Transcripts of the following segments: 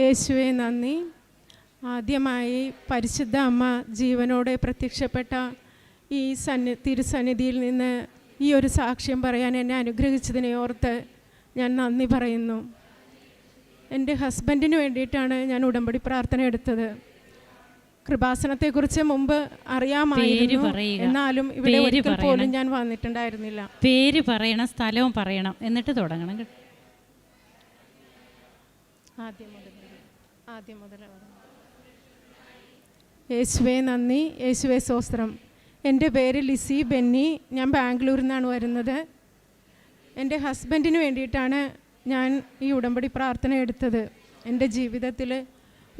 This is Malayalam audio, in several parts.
യേശുവെ നന്ദി. ആദ്യമായി പരിശുദ്ധ അമ്മ ജീവനോടെ പ്രത്യക്ഷപ്പെട്ട ഈ സന്നി തിരുസന്നിധിയിൽ നിന്ന് ഈ ഒരു സാക്ഷ്യം പറയാൻ എന്നെ അനുഗ്രഹിച്ചതിനെ ഓർത്ത് ഞാൻ നന്ദി പറയുന്നു. എന്റെ ഹസ്ബൻഡിന് വേണ്ടിയിട്ടാണ് ഞാൻ ഉടമ്പടി പ്രാർത്ഥന എടുത്തത്. കൃപാസനത്തെക്കുറിച്ച് മുമ്പ് അറിയാമായിരുന്നു. എന്നാലും ഇവിടെ ഒരിക്കൽ പോലും ഞാൻ വന്നിട്ടുണ്ടായിരുന്നില്ല. പേര് പറയണം സ്ഥലവും പറയണം. എന്നിട്ട് തുടങ്ങണം. ആദ്യം മുതൽ. ആദ്യം മുതൽ യേശുവേ നന്ദി. യേശുവേ സോസ്ത്രം എന്റെ പേര് ലിസി ബെന്നി. ഞാൻ ബാംഗ്ലൂരിൽ നിന്നാണ് വരുന്നത്. എന്റെ ഹസ്ബൻഡിന് വേണ്ടിയിട്ടാണ് ഞാൻ ഈ ഉടമ്പടി പ്രാർത്ഥന എടുത്തത്. എന്റെ ജീവിതത്തിൽ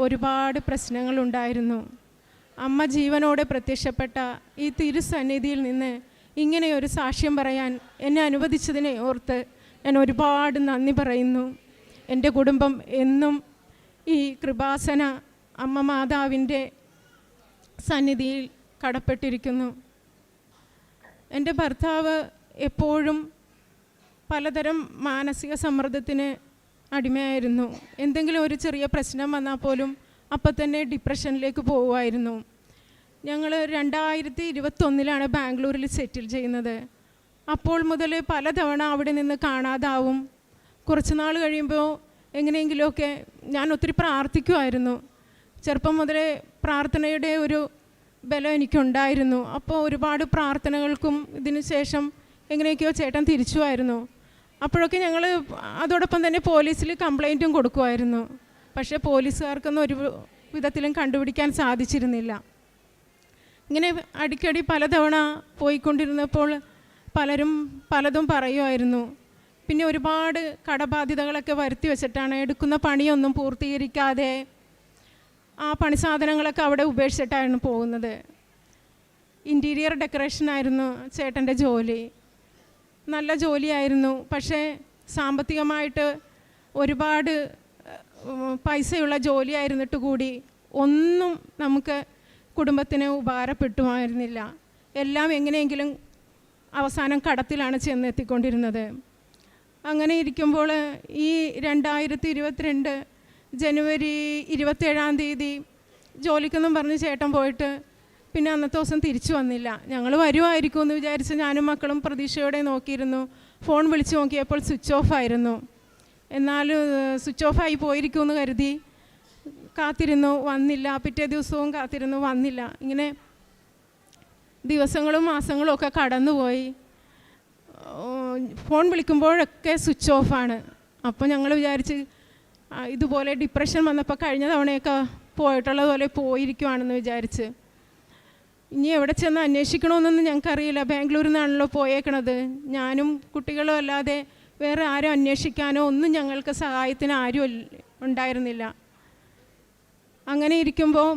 ഒരുപാട് പ്രശ്നങ്ങളുണ്ടായിരുന്നു അമ്മ ജീവനോടെ പ്രത്യക്ഷപ്പെട്ട ഈ തിരുസന്നിധിയിൽ നിന്ന് ഇങ്ങനെ ഒരു സാക്ഷ്യം പറയാൻ എന്നെ അനുവദിച്ചതിനെ ഓർത്ത് ഞാൻ ഒരുപാട് നന്ദി പറയുന്നു. എന്റെ കുടുംബം എന്നും ഈ കൃപാസന അമ്മ മാതാവിന്റെ സന്നിധിയിൽ കടപ്പെട്ടിരിക്കുന്നു. എന്റെ ഭർത്താവ് എപ്പോഴും പലതരം മാനസിക സമ്മർദ്ദത്തിന് അടിമയായിരുന്നു. എന്തെങ്കിലും ഒരു ചെറിയ പ്രശ്നം വന്നാൽ പോലും അപ്പം തന്നെ ഡിപ്രഷനിലേക്ക് പോവുമായിരുന്നു. ഞങ്ങൾ രണ്ടായിരത്തി ഇരുപത്തൊന്നിലാണ് ബാംഗ്ലൂരിൽ സെറ്റിൽ ചെയ്യുന്നത്. അപ്പോൾ മുതൽ പലതവണ അവിടെ നിന്ന് കാണാതാവും. കുറച്ച് നാൾ കഴിയുമ്പോൾ എങ്ങനെയെങ്കിലുമൊക്കെ ഞാൻ ഒത്തിരി പ്രാർത്ഥിക്കുമായിരുന്നു. ചെറുപ്പം മുതലേ പ്രാർത്ഥനയുടെ ഒരു ബലം എനിക്കുണ്ടായിരുന്നു. അപ്പോൾ ഒരുപാട് പ്രാർത്ഥനകൾക്കും ഇതിന് ശേഷം എങ്ങനെയൊക്കെയോ ചേട്ടൻ തിരിച്ചുമായിരുന്നു. അപ്പോഴൊക്കെ ഞങ്ങൾ അതോടൊപ്പം തന്നെ പോലീസിൽ കംപ്ലൈന്റും കൊടുക്കുമായിരുന്നു. പക്ഷേ പോലീസുകാർക്കൊന്നും ഒരു വിധത്തിലും കണ്ടുപിടിക്കാൻ സാധിച്ചിരുന്നില്ല. ഇങ്ങനെ അടിക്കടി പലതവണ പോയിക്കൊണ്ടിരുന്നപ്പോൾ പലരും പലതും പറയുമായിരുന്നു. പിന്നെ ഒരുപാട് കടബാധ്യതകളൊക്കെ വരുത്തി വെച്ചിട്ടാണ് എടുക്കുന്ന പണിയൊന്നും പൂർത്തീകരിക്കാതെ ആ പണി സാധനങ്ങളൊക്കെ അവിടെ ഉപേക്ഷിച്ചിട്ടായിരുന്നു പോകുന്നത്. ഇന്റീരിയർ ഡെക്കറേഷനായിരുന്നു ചേട്ടന്റെ ജോലി. നല്ല ജോലിയായിരുന്നു. പക്ഷേ സാമ്പത്തികമായിട്ട് ഒരുപാട് പൈസയുള്ള ജോലിയായിരുന്നിട്ട് കൂടി ഒന്നും നമുക്ക് കുടുംബത്തിന് ഉപകാരപ്പെട്ടുമായിരുന്നില്ല. എല്ലാം എങ്ങനെയെങ്കിലും അവസാനം കടത്തിലാണ് ചെന്നെത്തിക്കൊണ്ടിരുന്നത്. അങ്ങനെ ഇരിക്കുമ്പോൾ ഈ രണ്ടായിരത്തി ഇരുപത്തിരണ്ട് ജനുവരി ഇരുപത്തേഴാം തീയതി ജോലിക്കൊന്നും പറഞ്ഞ് ചേട്ടൻ പോയിട്ട് പിന്നെ അന്നത്തെ ദിവസം തിരിച്ചു വന്നില്ല. ഞങ്ങൾ വരുമായിരിക്കും എന്ന് വിചാരിച്ച് ഞാനും മക്കളും പ്രതീക്ഷയോടെ നോക്കിയിരുന്നു. ഫോൺ വിളിച്ച് നോക്കിയപ്പോൾ സ്വിച്ച് ഓഫ് ആയിരുന്നു. എന്നാൽ സ്വിച്ച് ഓഫ് ആയി പോയിരിക്കുമെന്ന് കരുതി കാത്തിരുന്നു. വന്നില്ല. പിറ്റേ ദിവസവും കാത്തിരുന്നു. വന്നില്ല. ഇങ്ങനെ ദിവസങ്ങളും മാസങ്ങളും ഒക്കെ കടന്നുപോയി. ഫോൺ വിളിക്കുമ്പോഴൊക്കെ സ്വിച്ച് ഓഫാണ് അപ്പോൾ ഞങ്ങൾ വിചാരിച്ച് ഇതുപോലെ ഡിപ്രഷൻ വന്നപ്പോൾ കഴിഞ്ഞ തവണയൊക്കെ പോയിട്ടുള്ളതുപോലെ പോയിരിക്കുവാണെന്ന് വിചാരിച്ച്. ഇനി എവിടെ ചെന്ന് അന്വേഷിക്കണമെന്നൊന്നും ഞങ്ങൾക്കറിയില്ല. ബാംഗ്ലൂരിൽ നിന്നാണല്ലോ പോയേക്കണത്. ഞാനും കുട്ടികളും അല്ലാതെ വേറെ ആരും അന്വേഷിക്കാനോ ഒന്നും ഞങ്ങൾക്ക് സഹായത്തിന് ആരും ഉണ്ടായിരുന്നില്ല. അങ്ങനെ ഇരിക്കുമ്പോൾ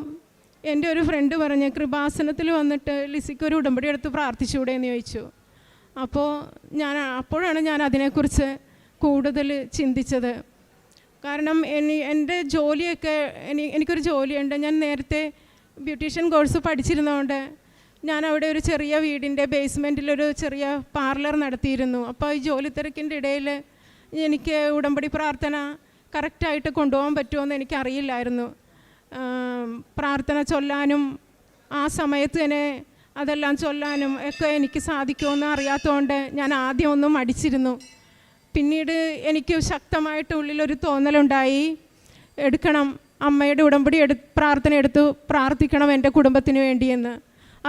എന്റെ ഒരു ഫ്രണ്ട് പറഞ്ഞ് കൃപാസനത്തിൽ വന്നിട്ട് ലിസിക്ക് ഒരു ഉടമ്പടി എടുത്ത് പ്രാർത്ഥിച്ചുകൂടെ എന്ന് ചോദിച്ചു. അപ്പോൾ ഞാൻ അപ്പോഴാണ് ഞാൻ അതിനെക്കുറിച്ച് കൂടുതൽ ചിന്തിച്ചത്. കാരണം എനി എന്റെ ജോലിയൊക്കെ എനി എനിക്കൊരു ജോലിയുണ്ട്. ഞാൻ നേരത്തെ ബ്യൂട്ടീഷ്യൻ കോഴ്സ് പഠിച്ചിരുന്നതുകൊണ്ട് ഞാൻ അവിടെ ഒരു ചെറിയ വീടിന്റെ ബേസ്മെന്റിലൊരു ചെറിയ പാർലർ നടത്തിയിരുന്നു. അപ്പോൾ ഈ ജോലി തിരക്കിന്റെ ഇടയിൽ എനിക്ക് ഉടമ്പടി പ്രാർത്ഥന കറക്റ്റായിട്ട് കൊണ്ടുപോകാൻ പറ്റുമോ എനിക്കറിയില്ലായിരുന്നു. പ്രാർത്ഥന ചൊല്ലാനും ആ സമയത്ത് തന്നെ അതെല്ലാം ചൊല്ലാനും ഒക്കെ എനിക്ക് സാധിക്കുമെന്ന് അറിയാത്തതുകൊണ്ട് ഞാൻ ആദ്യം ഒന്നും അടിച്ചിരുന്നു പിന്നീട് എനിക്ക് ശക്തമായിട്ട് ഉള്ളിലൊരു തോന്നലുണ്ടായി. എടുക്കണം അമ്മയുടെ ഉടമ്പടി എടു പ്രാർത്ഥന എടുത്തു പ്രാർത്ഥിക്കണം എന്റെ കുടുംബത്തിന് വേണ്ടിയെന്ന്.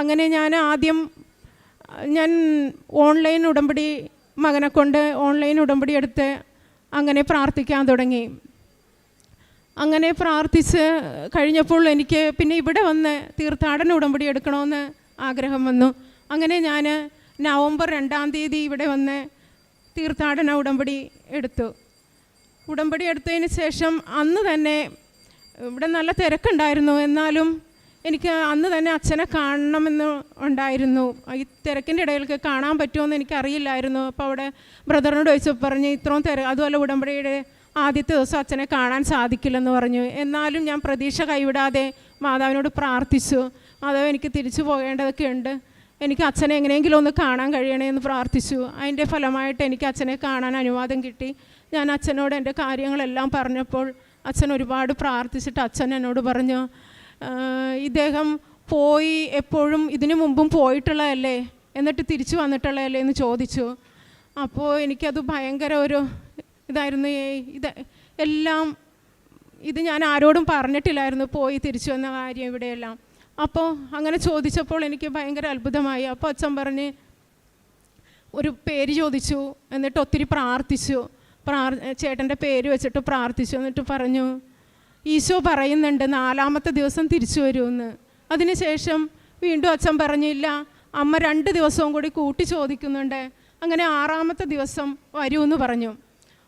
അങ്ങനെ ഞാൻ ആദ്യം ഞാൻ ഓൺലൈൻ ഉടമ്പടി മകനെ കൊണ്ട് ഓൺലൈൻ ഉടമ്പടി എടുത്ത് അങ്ങനെ പ്രാർത്ഥിക്കാൻ തുടങ്ങി. അങ്ങനെ പ്രാർത്ഥിച്ച് കഴിഞ്ഞപ്പോൾ എനിക്ക് പിന്നെ ഇവിടെ വന്ന് തീർത്ഥാടന ഉടമ്പടി എടുക്കണമെന്ന് ആഗ്രഹം വന്നു. അങ്ങനെ ഞാൻ നവംബർ രണ്ടാം തീയതി ഇവിടെ വന്ന് തീർത്ഥാടന ഉടമ്പടി എടുത്തു. ഉടമ്പടി എടുത്തതിന് ശേഷം അന്ന് തന്നെ ഇവിടെ നല്ല തിരക്കുണ്ടായിരുന്നു. എന്നാലും എനിക്ക് അന്ന് തന്നെ അച്ഛനെ കാണണമെന്ന് ഉണ്ടായിരുന്നു. ഈ തിരക്കിന്റെ ഇടയിലൊക്കെ കാണാൻ പറ്റുമോ എന്ന് എനിക്കറിയില്ലായിരുന്നു. അപ്പോൾ അവിടെ ബ്രദറിനോട് ചോദിച്ചു പറഞ്ഞ് ഇത്രയും തിര അതുപോലെ ഉടമ്പടിയുടെ ആദ്യത്തെ ദിവസം അച്ഛനെ കാണാൻ സാധിക്കില്ലെന്ന് പറഞ്ഞു. എന്നാലും ഞാൻ പ്രതീക്ഷ കൈവിടാതെ മാതാവിനോട് പ്രാർത്ഥിച്ചു. മാതാവ് എനിക്ക് തിരിച്ചു പോകേണ്ടതൊക്കെ ഉണ്ട്? എനിക്ക് അച്ഛനെ എങ്ങനെയെങ്കിലും ഒന്ന് കാണാൻ കഴിയണേ എന്ന് പ്രാർത്ഥിച്ചു. അതിന്റെ ഫലമായിട്ട് എനിക്ക് അച്ഛനെ കാണാൻ അനുവാദം കിട്ടി. ഞാൻ അച്ഛനോട് എന്റെ കാര്യങ്ങളെല്ലാം പറഞ്ഞപ്പോൾ അച്ഛൻ ഒരുപാട് പ്രാർത്ഥിച്ചിട്ട് അച്ഛൻ എന്നോട് പറഞ്ഞു ഇദ്ദേഹം പോയി എപ്പോഴും ഇതിനു മുമ്പും പോയിട്ടുള്ളതല്ലേ? എന്നിട്ട് തിരിച്ചു വന്നിട്ടുള്ളതല്ലേ? എന്ന് ചോദിച്ചു. അപ്പോൾ എനിക്കത് ഭയങ്കര ഒരു ഇതായിരുന്നു. ഇത് എല്ലാം ഇത് ഞാൻ ആരോടും പറഞ്ഞിട്ടില്ലായിരുന്നു പോയി തിരിച്ചു വന്ന കാര്യം ഇവിടെയെല്ലാം. അപ്പോൾ അങ്ങനെ ചോദിച്ചപ്പോൾ എനിക്ക് ഭയങ്കര അത്ഭുതമായി. അപ്പോൾ അച്ഛൻ പറഞ്ഞ് ഒരു പേര് ചോദിച്ചു എന്നിട്ട് ഒത്തിരി പ്രാർത്ഥിച്ചു. പ്രാർ ചേട്ടന്റെ പേര് വെച്ചിട്ട് പ്രാർത്ഥിച്ചു. എന്നിട്ട് പറഞ്ഞു ഈശോ പറയുന്നുണ്ട് നാലാമത്തെ ദിവസം തിരിച്ചു വരുമെന്ന്. അതിനുശേഷം വീണ്ടും അച്ഛൻ പറഞ്ഞില്ല അമ്മ രണ്ട് ദിവസവും കൂടി കൂട്ടി ചോദിക്കുന്നുണ്ട് അങ്ങനെ ആറാമത്തെ ദിവസം വരുമെന്ന് പറഞ്ഞു.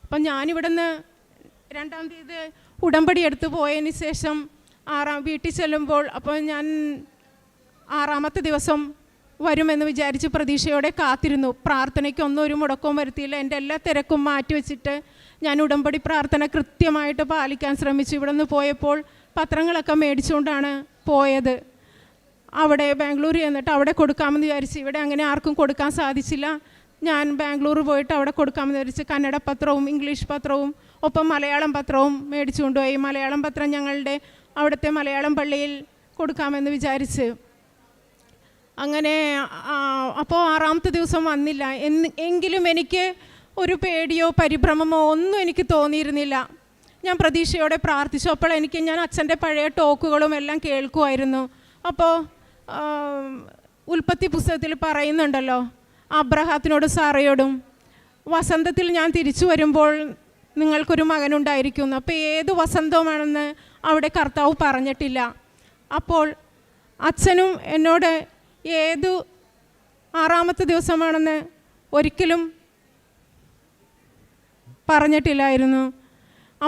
അപ്പം ഞാനിവിടുന്ന് രണ്ടാം തീയതി ഉടമ്പടി എടുത്ത് പോയതിന് ശേഷം ആറാം വീട്ടിൽ ചെല്ലുമ്പോൾ അപ്പോൾ ഞാൻ ആറാമത്തെ ദിവസം വരുമെന്ന് വിചാരിച്ച് പ്രതീക്ഷയോടെ കാത്തിരുന്നു. പ്രാർത്ഥനയ്ക്കൊന്നും ഒരു മുടക്കവും വരുത്തിയില്ല. എന്റെ എല്ലാ തിരക്കും മാറ്റിവെച്ചിട്ട് ഞാൻ ഉടമ്പടി പ്രാർത്ഥന കൃത്യമായിട്ട് പാലിക്കാൻ ശ്രമിച്ചു. ഇവിടെ നിന്ന് പോയപ്പോൾ പത്രങ്ങളൊക്കെ മേടിച്ചുകൊണ്ടാണ് പോയത്. അവിടെ ബാംഗ്ലൂർ ചെന്നിട്ട് അവിടെ കൊടുക്കാമെന്ന് വിചാരിച്ച് ഇവിടെ അങ്ങനെ ആർക്കും കൊടുക്കാൻ സാധിച്ചില്ല. ഞാൻ ബാംഗ്ലൂർ പോയിട്ട് അവിടെ കൊടുക്കാമെന്ന് വിചാരിച്ച് കന്നഡ പത്രവും ഇംഗ്ലീഷ് പത്രവും ഒപ്പം മലയാളം പത്രവും മേടിച്ചു കൊണ്ടുപോയി മലയാളം പത്രം ഞങ്ങളുടെ അവിടുത്തെ മലയാളം പള്ളിയിൽ കൊടുക്കാമെന്ന് വിചാരിച്ച്. അങ്ങനെ അപ്പോൾ ആറാമത്തെ ദിവസം വന്നില്ല. എന്ന് എങ്കിലും എനിക്ക് ഒരു പേടിയോ പരിഭ്രമമോ ഒന്നും എനിക്ക് തോന്നിയിരുന്നില്ല. ഞാൻ പ്രതീക്ഷയോടെ പ്രാർത്ഥിച്ചു. അപ്പോൾ എനിക്ക് ഞാൻ അച്ഛന്റെ പഴയ ടോക്കുകളും എല്ലാം കേൾക്കുമായിരുന്നു. അപ്പോൾ ഉൽപ്പത്തി പുസ്തകത്തിൽ പറയുന്നുണ്ടല്ലോ അബ്രഹാത്തിനോട് സാറയോടും വസന്തത്തിൽ ഞാൻ തിരിച്ചു വരുമ്പോൾ നിങ്ങൾക്കൊരു മകനുണ്ടായിരിക്കുന്നു. അപ്പോൾ ഏത് വസന്തവുമാണെന്ന് അവിടെ കർത്താവ് പറഞ്ഞിട്ടില്ല. അപ്പോൾ അച്ഛനും എന്നോട് ഏതു ആറാമത്തെ ദിവസമാണെന്ന് ഒരിക്കലും പറഞ്ഞിട്ടില്ലായിരുന്നു.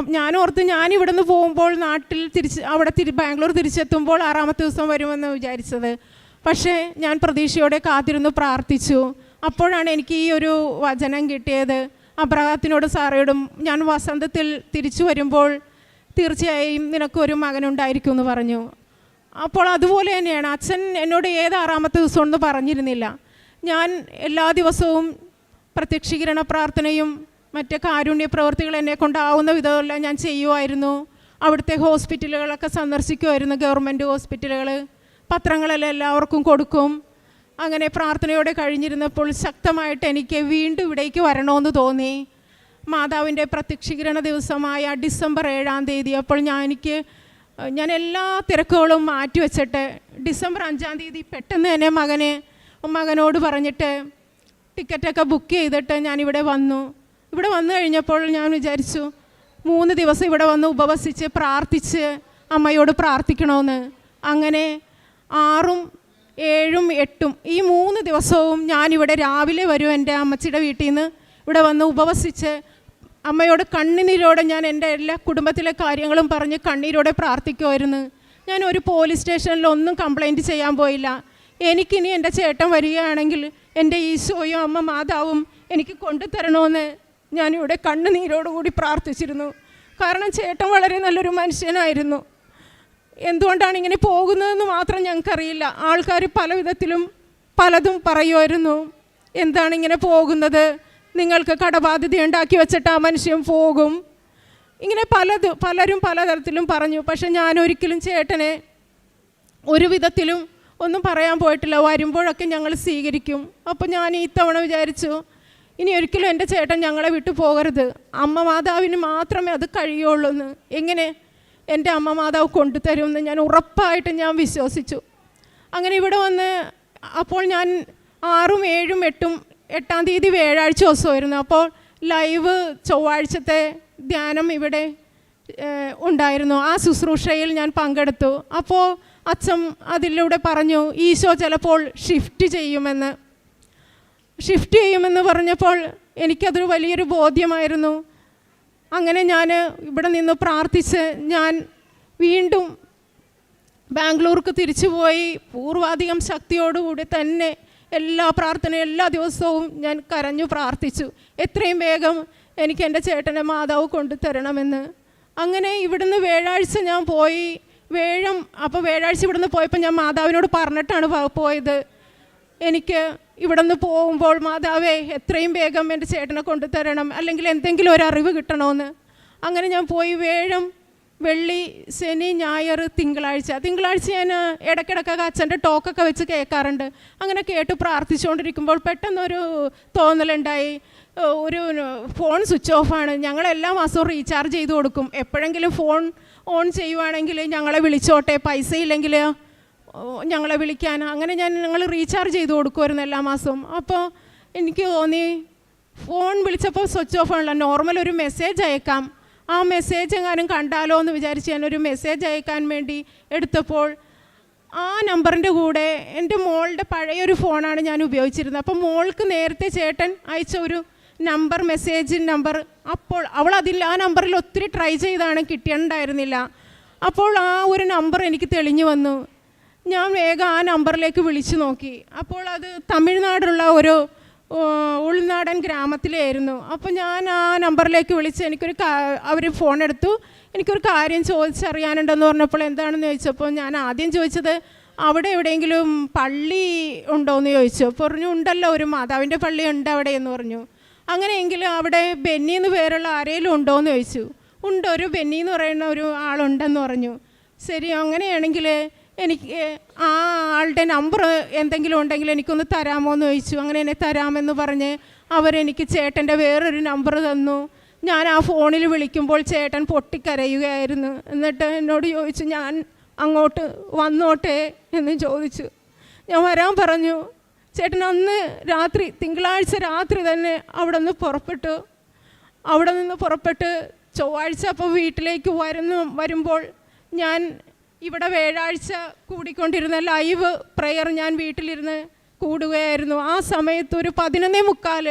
ഞാൻ ഓർത്ത് ഞാൻ ഇവിടുന്ന് പോകുമ്പോൾ നാട്ടിൽ തിരിച്ച് അവിടെ തിരി ബാംഗ്ലൂർ തിരിച്ചെത്തുമ്പോൾ ആറാമത്തെ ദിവസം വരുമെന്ന് വിചാരിച്ചത്. പക്ഷേ ഞാൻ പ്രതീക്ഷയോടെ കാത്തിരുന്ന് പ്രാർത്ഥിച്ചു. അപ്പോഴാണ് എനിക്ക് ഈ ഒരു വചനം കിട്ടിയത്. അബ്രഹാത്തിനോട് സാറയോടും ഞാൻ വസന്തത്തിൽ തിരിച്ചു വരുമ്പോൾ തീർച്ചയായും നിനക്കൊരു മകനുണ്ടായിരിക്കും എന്ന് പറഞ്ഞു. അപ്പോൾ അതുപോലെ തന്നെയാണ് അച്ഛൻ എന്നോട് ഏത് ആറാമത്തെ ദിവസം എന്ന് പറഞ്ഞിരുന്നില്ല. ഞാൻ എല്ലാ ദിവസവും പ്രത്യക്ഷീകരണ പ്രാർത്ഥനയും മറ്റ് കാരുണ്യ പ്രവൃത്തികൾ എന്നെ കൊണ്ടാവുന്ന വിധമെല്ലാം ഞാൻ ചെയ്യുമായിരുന്നു. അവിടുത്തെ ഹോസ്പിറ്റലുകളൊക്കെ സന്ദർശിക്കുമായിരുന്നു ഗവൺമെന്റ് ഹോസ്പിറ്റലുകൾ. പത്രങ്ങളെല്ലാം എല്ലാവർക്കും കൊടുക്കും. അങ്ങനെ പ്രാർത്ഥനയോടെ കഴിഞ്ഞിരുന്നപ്പോൾ ശക്തമായിട്ട് എനിക്ക് വീണ്ടും ഇവിടേക്ക് വരണമെന്ന് തോന്നി. മാതാവിന്റെ പ്രത്യക്ഷീകരണ ദിവസമായ ഡിസംബർ ഏഴാം തീയതി. അപ്പോൾ ഞാൻ എനിക്ക് ഞാൻ എല്ലാ തിരക്കുകളും മാറ്റി വെച്ചിട്ട് ഡിസംബർ അഞ്ചാം തീയതി പെട്ടെന്ന് തന്നെ മകനെ മകനോട് പറഞ്ഞിട്ട് ടിക്കറ്റൊക്കെ ബുക്ക് ചെയ്തിട്ട് ഞാനിവിടെ വന്നു. ഇവിടെ വന്നു കഴിഞ്ഞപ്പോൾ ഞാൻ വിചാരിച്ചു മൂന്ന് ദിവസം ഇവിടെ വന്ന് ഉപവസിച്ച് പ്രാർത്ഥിച്ച് അമ്മയോട് പ്രാർത്ഥിക്കണമെന്ന് അങ്ങനെ ആറും ഏഴും എട്ടും ഈ മൂന്ന് ദിവസവും ഞാനിവിടെ രാവിലെ വരും എന്റെ അമ്മച്ചിയുടെ വീട്ടിൽ നിന്ന് ഇവിടെ വന്ന് ഉപവസിച്ച് അമ്മയോട് കണ്ണുനീരോടെ ഞാൻ എന്റെ എല്ലാ കുടുംബത്തിലെ കാര്യങ്ങളും പറഞ്ഞ് കണ്ണീരോടെ പ്രാർത്ഥിക്കുമായിരുന്നു ഞാൻ ഒരു പോലീസ് സ്റ്റേഷനിൽ ഒന്നും കംപ്ലൈന്റ് ചെയ്യാൻ പോയില്ല. എനിക്കിനി എന്റെ ചേട്ടൻ വരികയാണെങ്കിൽ എന്റെ ഈശോയും അമ്മ മാതാവും എനിക്ക് കൊണ്ടുതരണമെന്ന് ഞാനിവിടെ കണ്ണുനീരോടുകൂടി പ്രാർത്ഥിച്ചിരുന്നു. കാരണം ചേട്ടൻ വളരെ നല്ലൊരു മനുഷ്യനായിരുന്നു. എന്തുകൊണ്ടാണ് ഇങ്ങനെ പോകുന്നതെന്ന് മാത്രം ഞങ്ങൾക്കറിയില്ല. ആൾക്കാർ പല വിധത്തിലും പലതും പറയുമായിരുന്നു എന്താണ് ഇങ്ങനെ പോകുന്നത്? നിങ്ങൾക്ക് കടബാധ്യത ഉണ്ടാക്കി വെച്ചിട്ട് ആ മനുഷ്യൻ പോകും. ഇങ്ങനെ പലത് പലരും പലതരത്തിലും പറഞ്ഞു. പക്ഷെ ഞാൻ ഒരിക്കലും ചേട്ടനെ ഒരു വിധത്തിലും ഒന്നും പറയാൻ പോയിട്ടില്ല. വരുമ്പോഴൊക്കെ ഞങ്ങൾ സ്വീകരിക്കും. അപ്പോൾ ഞാൻ ഈ തവണ വിചാരിച്ചു ഇനി ഒരിക്കലും എന്റെ ചേട്ടൻ ഞങ്ങളെ വിട്ടു പോകരുത്. അമ്മ മാതാവിന് മാത്രമേ അത് കഴിയുള്ളൂ എന്ന്. എങ്ങനെ എന്റെ അമ്മ മാതാവ് കൊണ്ടുതരുമെന്ന് ഞാൻ ഉറപ്പായിട്ട് ഞാൻ വിശ്വസിച്ചു. അങ്ങനെ ഇവിടെ വന്ന് അപ്പോൾ ഞാൻ ആറും ഏഴും എട്ടും എട്ടാം തീയതി വ്യാഴാഴ്ച ദിവസമായിരുന്നു. അപ്പോൾ ലൈവ് ചൊവ്വാഴ്ചത്തെ ധ്യാനം ഇവിടെ ഉണ്ടായിരുന്നു. ആ ശുശ്രൂഷയിൽ ഞാൻ പങ്കെടുത്തു. അപ്പോൾ അച്ഛൻ അതിലൂടെ പറഞ്ഞു ഈശോ ചിലപ്പോൾ ഷിഫ്റ്റ് ചെയ്യുമെന്ന്. ഷിഫ്റ്റ് ചെയ്യുമെന്ന് പറഞ്ഞപ്പോൾ എനിക്കതൊരു വലിയൊരു ബോധ്യമായിരുന്നു. അങ്ങനെ ഞാൻ ഇവിടെ നിന്ന് പ്രാർത്ഥിച്ച് ഞാൻ വീണ്ടും ബാംഗ്ലൂർക്ക് തിരിച്ചു പോയി പൂർവാധികം ശക്തിയോടുകൂടി തന്നെ എല്ലാ പ്രാർത്ഥനയും എല്ലാ ദിവസവും ഞാൻ കരഞ്ഞു പ്രാർത്ഥിച്ചു. എത്രയും വേഗം എനിക്ക് എന്റെ ചേട്ടനെ മാതാവ് കൊണ്ടുതരണമെന്ന് അങ്ങനെ ഇവിടുന്ന് വ്യാഴാഴ്ച ഞാൻ പോയി. വേഴം അപ്പോൾ വ്യാഴാഴ്ച ഇവിടുന്ന് പോയപ്പോൾ ഞാൻ മാതാവിനോട് പറഞ്ഞിട്ടാണ് പോയത്. എനിക്ക് ഇവിടുന്ന് പോകുമ്പോൾ മാതാവേ എത്രയും വേഗം എന്റെ ചേട്ടനെ കൊണ്ടുതരണം അല്ലെങ്കിൽ എന്തെങ്കിലും ഒരു അറിവ് കിട്ടണമെന്ന്. അങ്ങനെ ഞാൻ പോയി. വേഴം വെള്ളി ശനി ഞായർ തിങ്കളാഴ്ച. തിങ്കളാഴ്ച ഞാൻ ഇടയ്ക്കിടയ്ക്കൊക്കെ അച്ഛന്റെ ടോക്കൊക്കെ വെച്ച് കേൾക്കാറുണ്ട്. അങ്ങനെ കേട്ട് പ്രാർത്ഥിച്ചുകൊണ്ടിരിക്കുമ്പോൾ പെട്ടെന്നൊരു തോന്നലുണ്ടായി. ഒരു ഫോൺ സ്വിച്ച് ഓഫാണ് ഞങ്ങളെല്ലാ മാസവും റീചാർജ് ചെയ്ത് കൊടുക്കും. എപ്പോഴെങ്കിലും ഫോൺ ഓൺ ചെയ്യുവാണെങ്കിൽ ഞങ്ങളെ വിളിച്ചോട്ടെ. പൈസ ഇല്ലെങ്കിൽ ഞങ്ങളെ വിളിക്കാൻ. അങ്ങനെ ഞാൻ ഞങ്ങൾ റീചാർജ് ചെയ്ത് കൊടുക്കുമായിരുന്നു എല്ലാ മാസവും. അപ്പോൾ എനിക്ക് തോന്നി ഫോൺ വിളിച്ചപ്പോൾ സ്വിച്ച് ഓഫ് ആണല്ലോ. നോർമൽ ഒരു മെസ്സേജ് അയക്കാം. ആ മെസ്സേജ് എങ്ങാനും കണ്ടാലോ എന്ന് വിചാരിച്ച് ഞാനൊരു മെസ്സേജ് അയക്കാൻ വേണ്ടി എടുത്തപ്പോൾ ആ നമ്പറിന്റെ കൂടെ എന്റെ മോളുടെ പഴയൊരു ഫോണാണ് ഞാൻ ഉപയോഗിച്ചിരുന്നത്. അപ്പോൾ മോൾക്ക് നേരത്തെ ചേട്ടൻ അയച്ച ഒരു നമ്പർ മെസ്സേജ് നമ്പർ അപ്പോൾ അവൾ അതിൽ ആ നമ്പറിൽ ഒത്തിരി ട്രൈ ചെയ്താണ് കിട്ടിയിട്ടുണ്ടായിരുന്നില്ല. അപ്പോൾ ആ ഒരു നമ്പർ എനിക്ക് തെളിഞ്ഞു വന്നു. ഞാൻ വേഗം ആ നമ്പറിലേക്ക് വിളിച്ചു നോക്കി. അപ്പോൾ അത് തമിഴ്നാടുള്ള ഒരു ഉൾനാടൻ ഗ്രാമത്തിലായിരുന്നു. അപ്പോൾ ഞാൻ ആ നമ്പറിലേക്ക് വിളിച്ച് എനിക്കൊരു അവർ ഫോൺ എടുത്തു. എനിക്കൊരു കാര്യം ചോദിച്ചറിയാനുണ്ടെന്ന് പറഞ്ഞപ്പോൾ എന്താണെന്ന് ചോദിച്ചപ്പോൾ ഞാൻ ആദ്യം ചോദിച്ചത് അവിടെ എവിടെയെങ്കിലും പള്ളി ഉണ്ടോ എന്ന് ചോദിച്ചു പറഞ്ഞു ഉണ്ടല്ലോ ഒരു മാതാവിന്റെ പള്ളി ഉണ്ട് അവിടെ എന്ന് പറഞ്ഞു. അങ്ങനെയെങ്കിൽ അവിടെ ബെന്നി എന്ന് പേരുള്ള ആരെങ്കിലും ഉണ്ടോ എന്ന് ചോദിച്ചു. ഉണ്ട് ഒരു ബെന്നി എന്ന് പറയുന്ന ഒരു ആളുണ്ടെന്ന് പറഞ്ഞു. ശരി അങ്ങനെയാണെങ്കിൽ എനിക്ക് ആ ആളുടെ നമ്പർ എന്തെങ്കിലും ഉണ്ടെങ്കിൽ എനിക്കൊന്ന് തരാമോ എന്ന് ചോദിച്ചു. അങ്ങനെ എന്നെ തരാമെന്ന് പറഞ്ഞ് അവരെനിക്ക് ചേട്ടന്റെ വേറൊരു നമ്പർ തന്നു. ഞാൻ ആ ഫോണിൽ വിളിക്കുമ്പോൾ ചേട്ടൻ പൊട്ടിക്കരയുകയായിരുന്നു. എന്നിട്ട് എന്നോട് ചോദിച്ചു ഞാൻ അങ്ങോട്ട് വന്നോട്ടെ? എന്ന് ചോദിച്ചു. ഞാൻ വരാൻ പറഞ്ഞു. ചേട്ടൻ അന്ന് രാത്രി തിങ്കളാഴ്ച രാത്രി തന്നെ അവിടെ നിന്ന് പുറപ്പെട്ടു. അവിടെ നിന്ന് പുറപ്പെട്ട് ചൊവ്വാഴ്ച അപ്പോൾ വീട്ടിലേക്ക് വരുന്നു വരുമ്പോൾ ഞാൻ ഇവിടെ വ്യാഴാഴ്ച കൂടിക്കൊണ്ടിരുന്ന ലൈവ് പ്രെയർ ഞാൻ വീട്ടിലിരുന്ന് കൂടുകയായിരുന്നു. ആ സമയത്ത് ഒരു പതിനൊന്നേ മുക്കാൽ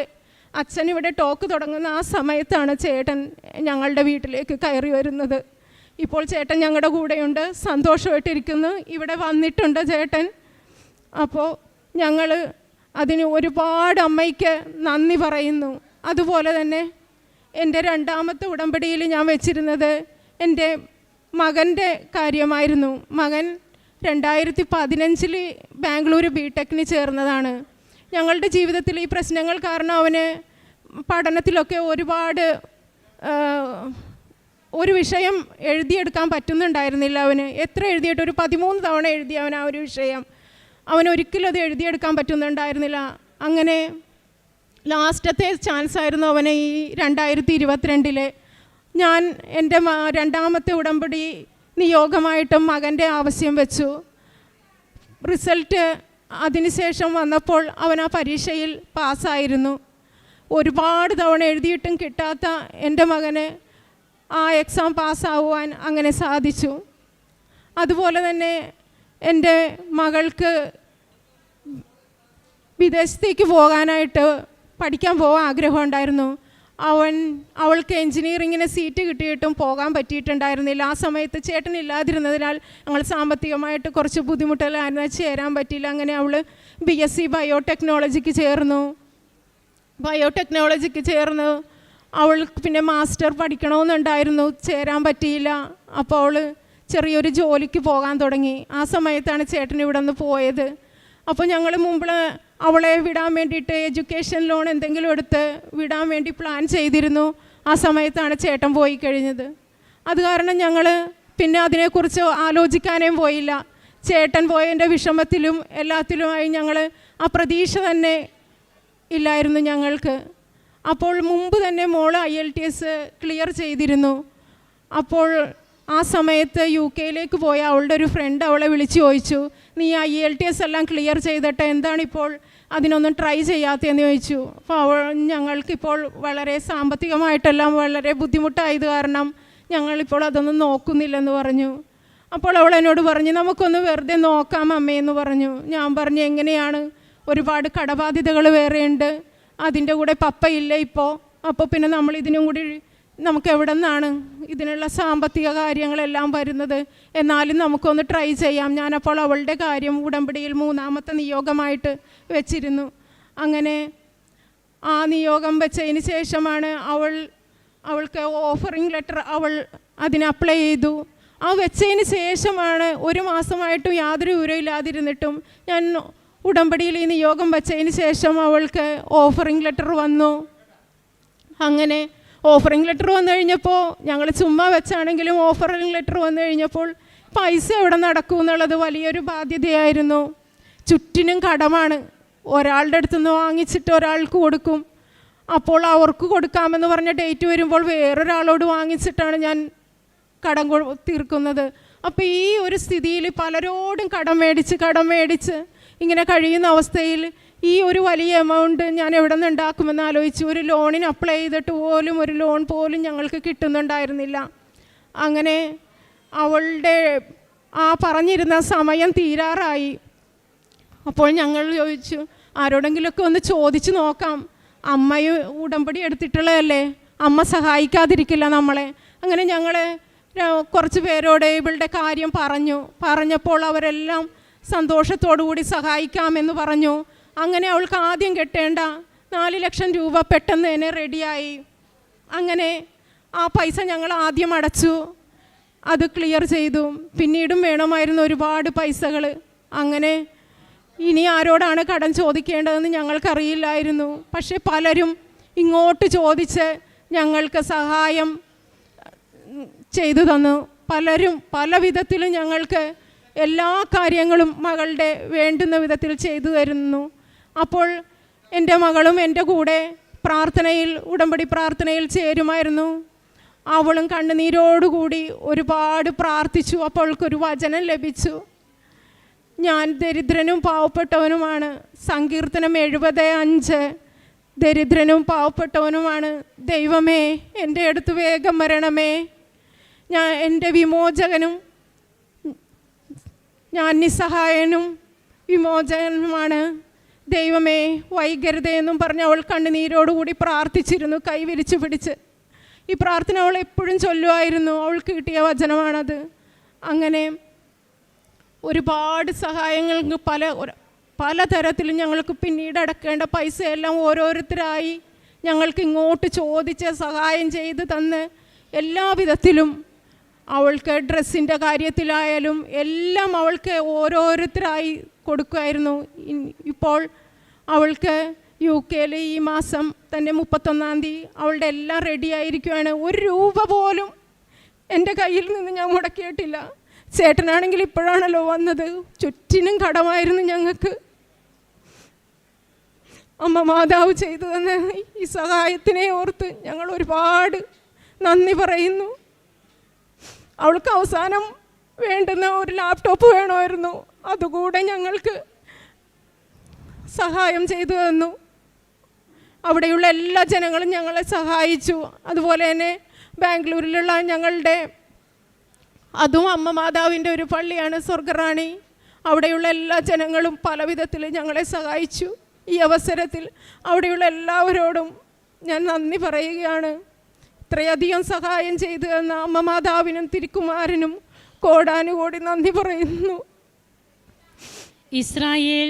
അച്ഛൻ ഇവിടെ ടോക്ക് തുടങ്ങുന്ന ആ സമയത്താണ് ചേട്ടൻ ഞങ്ങളുടെ വീട്ടിലേക്ക് കയറി വരുന്നത്. ഇപ്പോൾ ചേട്ടൻ ഞങ്ങളുടെ കൂടെയുണ്ട് സന്തോഷമായിട്ടിരിക്കുന്നു. ഇവിടെ വന്നിട്ടുണ്ട് ചേട്ടൻ. അപ്പോൾ ഞങ്ങൾ അതിന് ഒരുപാട് അമ്മയ്ക്ക് നന്ദി പറയുന്നു. അതുപോലെ തന്നെ എന്റെ രണ്ടാമത്തെ ഉടമ്പടിയിൽ ഞാൻ വെച്ചിരുന്നത് എന്റെ മകന്റെ കാര്യമായിരുന്നു. മകൻ രണ്ടായിരത്തി പതിനഞ്ചിൽ ബാംഗ്ലൂർ ബി ടെക്കിന് ചേർന്നതാണ്. ഞങ്ങളുടെ ജീവിതത്തിൽ ഈ പ്രശ്നങ്ങൾ കാരണം അവന് പഠനത്തിലൊക്കെ ഒരുപാട് ഒരു വിഷയം എഴുതിയെടുക്കാൻ പറ്റുന്നുണ്ടായിരുന്നില്ല അവന്. എത്ര എഴുതിയിട്ട് ഒരു പതിമൂന്ന് തവണ എഴുതി അവൻ ആ ഒരു വിഷയം. അവൻ ഒരിക്കലും അത് എഴുതിയെടുക്കാൻ പറ്റുന്നുണ്ടായിരുന്നില്ല. അങ്ങനെ ലാസ്റ്റത്തെ ചാൻസ് ആയിരുന്നു അവനെ ഈ രണ്ടായിരത്തി ഇരുപത്തിരണ്ടിൽ ഞാൻ എന്റെ രണ്ടാമത്തെ ഉടമ്പടി നിയോഗമായിട്ടും മകന്റെ ആവശ്യം വെച്ചു. റിസൾട്ട് അതിനുശേഷം വന്നപ്പോൾ അവൻ ആ പരീക്ഷയിൽ പാസ്സായിരുന്നു. ഒരുപാട് തവണ എഴുതിയിട്ടും കിട്ടാത്ത എന്റെ മകന് ആ എക്സാം പാസ്സാവുവാൻ അങ്ങനെ സാധിച്ചു. അതുപോലെ തന്നെ എന്റെ മകൾക്ക് വിദേശത്തേക്ക് പോകാനായിട്ട് പഠിക്കാൻ പോകാൻ ആഗ്രഹമുണ്ടായിരുന്നു. അവൻ അവൾക്ക് എൻജിനീയറിങ്ങിന് സീറ്റ് കിട്ടിയിട്ടും പോകാൻ പറ്റിയിട്ടുണ്ടായിരുന്നില്ല. ആ സമയത്ത് ചേട്ടൻ ഇല്ലാതിരുന്നതിനാൽ ഞങ്ങൾ സാമ്പത്തികമായിട്ട് കുറച്ച് ബുദ്ധിമുട്ടുകളായിരുന്നു ചേരാൻ പറ്റിയില്ല. അങ്ങനെ അവൾ ബി എസ് സി ബയോടെക്നോളജിക്ക് ചേർന്നു. ബയോടെക്നോളജിക്ക് ചേർന്ന് അവൾ പിന്നെ മാസ്റ്റർ പഠിക്കണമെന്നുണ്ടായിരുന്നു. ചേരാൻ പറ്റിയില്ല. അപ്പോൾ അവൾ ചെറിയൊരു ജോലിക്ക് പോകാൻ തുടങ്ങി. ആ സമയത്താണ് ചേട്ടൻ ഇവിടെ നിന്ന് പോയത്. അപ്പോൾ ഞങ്ങൾ മുമ്പ് അവളെ വിടാൻ വേണ്ടിയിട്ട് എഡ്യൂക്കേഷൻ ലോൺ എന്തെങ്കിലും എടുത്ത് വിടാൻ വേണ്ടി പ്ലാൻ ചെയ്തിരുന്നു. ആ സമയത്താണ് ചേട്ടൻ പോയി കഴിഞ്ഞത്. അത് കാരണം ഞങ്ങൾ പിന്നെ അതിനെക്കുറിച്ച് ആലോചിക്കാനേ പോയില്ല. ചേട്ടൻ പോയതിന്റെ വിഷമത്തിലും എല്ലാത്തിലുമായി ഞങ്ങൾ ആ പ്രതീക്ഷ തന്നെ ഇല്ലായിരുന്നു ഞങ്ങൾക്ക്. അപ്പോൾ മുമ്പ് തന്നെ മോൾ I L T S clear ചെയ്തിരുന്നു. അപ്പോൾ ആ സമയത്ത് യു കെയിലേക്ക് പോയ അവളുടെ ഒരു ഫ്രണ്ട് അവളെ വിളിച്ചു ചോദിച്ചു നീ ഐ എൽ ടി എസ് എല്ലാം ക്ലിയർ ചെയ്തിട്ട് എന്താണിപ്പോൾ അതിനൊന്നും ട്രൈ ചെയ്യാത്തതെന്ന് ചോദിച്ചു. അപ്പോൾ അവൾ ഞങ്ങൾക്കിപ്പോൾ വളരെ സാമ്പത്തികമായിട്ടെല്ലാം വളരെ ബുദ്ധിമുട്ടായത് കാരണം ഞങ്ങളിപ്പോൾ അതൊന്നും നോക്കുന്നില്ലെന്ന് പറഞ്ഞു. അപ്പോൾ അവൾ എന്നോട് പറഞ്ഞു നമുക്കൊന്ന് വെറുതെ നോക്കാം അമ്മയെന്ന് പറഞ്ഞു. ഞാൻ പറഞ്ഞു എങ്ങനെയാണ്? ഒരുപാട് കടബാധ്യതകൾ വേറെയുണ്ട്. അതിന്റെ കൂടെ പപ്പയില്ല ഇപ്പോൾ. അപ്പോൾ പിന്നെ നമ്മൾ ഇതിനും കൂടി നമുക്ക് എവിടെ നിന്നാണ് ഇതിനുള്ള സാമ്പത്തിക കാര്യങ്ങളെല്ലാം വരുന്നത്? എന്നാലും നമുക്കൊന്ന് ട്രൈ ചെയ്യാം. ഞാനപ്പോൾ അവളുടെ കാര്യം ഉടമ്പടിയിൽ മൂന്നാമത്തെ നിയോഗമായിട്ട് വെച്ചിരുന്നു. അങ്ങനെ ആ നിയോഗം വെച്ചതിന് ശേഷമാണ് അവൾ അവൾക്ക് ഓഫറിംഗ് ലെറ്റർ അവൾ അതിന് അപ്ലൈ ചെയ്തു. ആ വെച്ചതിന് ശേഷമാണ് ഒരു മാസമായിട്ടും യാതൊരു വിവരമില്ലാതിരുന്നിട്ടും ഞാൻ ഉടമ്പടിയിൽ ഈ നിയോഗം വെച്ചതിന് ശേഷം അവൾക്ക് ഓഫറിംഗ് ലെറ്റർ വന്നു. അങ്ങനെ ഓഫറിംഗ് ലെറ്റർ വന്നു കഴിഞ്ഞപ്പോൾ ഞങ്ങൾ ചുമ്മാ വെച്ചാണെങ്കിലും ഓഫറിംഗ് ലെറ്റർ വന്നു കഴിഞ്ഞപ്പോൾ പൈസ എവിടെ നടക്കും എന്നുള്ളത് വലിയൊരു ബാധ്യതയായിരുന്നു. ചുറ്റിനും കടമാണ്. ഒരാളുടെ അടുത്ത് നിന്ന് വാങ്ങിച്ചിട്ട് ഒരാൾക്ക് കൊടുക്കും. അപ്പോൾ അവർക്ക് കൊടുക്കാമെന്ന് പറഞ്ഞ ഡേറ്റ് വരുമ്പോൾ വേറൊരാളോട് വാങ്ങിച്ചിട്ടാണ് ഞാൻ കടം തീർക്കുന്നത്. അപ്പോൾ ഈ ഒരു സ്ഥിതിയിൽ പലരോടും കടം മേടിച്ച് കടം മേടിച്ച് ഇങ്ങനെ കഴിയുന്ന അവസ്ഥയിൽ ഈ ഒരു വലിയ എമൗണ്ട് ഞാൻ എവിടെ നിന്ന് ഉണ്ടാക്കുമെന്ന് ആലോചിച്ച് ഒരു ലോണിന് അപ്ലൈ ചെയ്തിട്ട് പോലും ഒരു ലോൺ പോലും ഞങ്ങൾക്ക് കിട്ടുന്നുണ്ടായിരുന്നില്ല. അങ്ങനെ അവളുടെ ആ പറഞ്ഞിരുന്ന സമയം തീരാറായി. അപ്പോൾ ഞങ്ങൾ ചോദിച്ചു ആരോടെങ്കിലുമൊക്കെ ഒന്ന് ചോദിച്ചു നോക്കാം. അമ്മയും ഉടമ്പടി എടുത്തിട്ടുള്ളതല്ലേ? അമ്മ സഹായിക്കാതിരിക്കില്ല നമ്മളെ. അങ്ങനെ ഞങ്ങൾ കുറച്ച് പേരോട് ഇവളുടെ കാര്യം പറഞ്ഞു. പറഞ്ഞപ്പോൾ അവരെല്ലാം സന്തോഷത്തോടു കൂടി സഹായിക്കാമെന്ന് പറഞ്ഞു. അങ്ങനെ അവൾക്ക് ആദ്യം കെട്ടേണ്ട നാല് ലക്ഷം രൂപ പെട്ടെന്ന് തന്നെ റെഡിയായി. അങ്ങനെ ആ പൈസ ഞങ്ങൾ ആദ്യം അടച്ചു. അത് ക്ലിയർ ചെയ്തു. പിന്നീടും വേണമായിരുന്നു ഒരുപാട് പൈസകൾ. അങ്ങനെ ഇനി ആരോടാണ് കടം ചോദിക്കേണ്ടതെന്ന് ഞങ്ങൾക്കറിയില്ലായിരുന്നു. പക്ഷേ പലരും ഇങ്ങോട്ട് ചോദിച്ച് ഞങ്ങൾക്ക് സഹായം ചെയ്തു തന്നു. പലരും പല വിധത്തിലും ഞങ്ങൾക്ക് എല്ലാ കാര്യങ്ങളും മകളുടെ വേണ്ടുന്ന വിധത്തിൽ ചെയ്തു തരുന്നു. അപ്പോൾ എന്റെ മകളും എന്റെ കൂടെ പ്രാർത്ഥനയിൽ ഉടമ്പടി പ്രാർത്ഥനയിൽ ചേരുമായിരുന്നു. അവളും കണ്ണുനീരോടുകൂടി ഒരുപാട് പ്രാർത്ഥിച്ചു. അപ്പോൾക്കൊരു വചനം ലഭിച്ചു. ഞാൻ ദരിദ്രനും പാവപ്പെട്ടവനുമാണ്. സങ്കീർത്തനം എഴുപത് അഞ്ച്. ദരിദ്രനും പാവപ്പെട്ടവനുമാണ്. ദൈവമേ എന്റെ അടുത്ത് വേഗം വരണമേ. ഞാൻ എന്റെ വിമോചകനും ഞാൻ നിസ്സഹായനും വിമോചകനുമാണ്. ദൈവമേ വൈകരുതെന്നും പറഞ്ഞ് അവൾ കണ്ണുനീരോടുകൂടി പ്രാർത്ഥിച്ചിരുന്നു കൈ വിരിച്ചു പിടിച്ച്. ഈ പ്രാർത്ഥന അവൾ എപ്പോഴും ചൊല്ലുമായിരുന്നു അവൾ കിട്ടിയ വചനമാണത്. അങ്ങനെ ഒരുപാട് സഹായങ്ങൾക്ക് പല പല പലതരത്തിലും ഞങ്ങൾക്ക് പിന്നീട് അടക്കേണ്ട പൈസയെല്ലാം ഓരോരുത്തരായി ഞങ്ങൾക്ക് ഇങ്ങോട്ട് ചോദിച്ച് സഹായം ചെയ്ത് തന്ന് എല്ലാ വിധത്തിലും അവൾക്ക് ഡ്രസ്സിന്റെ കാര്യത്തിലായാലും എല്ലാം അവൾക്ക് ഓരോരുത്തരായി കൊടുക്കുമായിരുന്നു. ഇപ്പോൾ അവൾക്ക് യു കെയിൽ ഈ മാസം തന്നെ മുപ്പത്തൊന്നാം തീയതി അവളുടെ എല്ലാം റെഡി ആയിരിക്കുവാണ്. ഒരു രൂപ പോലും എന്റെ കയ്യിൽ നിന്ന് ഞാൻ മുടക്കിയിട്ടില്ല. ചേട്ടനാണെങ്കിൽ ഇപ്പോഴാണല്ലോ വന്നത്. ചുറ്റിനും കടമായിരുന്നു ഞങ്ങൾക്ക്. അമ്മ മാതാവ് ചെയ്തു തന്ന ഈ സഹായത്തിനെ ഓർത്ത് ഞങ്ങൾ ഒരുപാട് നന്ദി പറയുന്നു. അവൾക്ക് അവസാനം വേണ്ടുന്ന ഒരു ലാപ്ടോപ്പ് വേണമായിരുന്നു. അതുകൂടെ ഞങ്ങൾക്ക് സഹായം ചെയ്തു തന്നു. അവിടെയുള്ള എല്ലാ ജനങ്ങളും ഞങ്ങളെ സഹായിച്ചു. അതുപോലെ തന്നെ ബാംഗ്ലൂരിലുള്ള ഞങ്ങളുടെ അതും അമ്മ മാതാവിന്റെ ഒരു പള്ളിയാണ് സ്വർഗറാണി അവിടെയുള്ള എല്ലാ ജനങ്ങളും പല വിധത്തിൽ ഞങ്ങളെ സഹായിച്ചു. ഈ അവസരത്തിൽ അവിടെയുള്ള എല്ലാവരോടും ഞാൻ നന്ദി പറയുകയാണ്. ഇത്രയധികം സഹായം ചെയ്തു തന്ന അമ്മ മാതാവിനും തിരുക്കുമാരനും കോടാനുകോടി നന്ദി പറയുന്നു. ഇസ്രായേൽ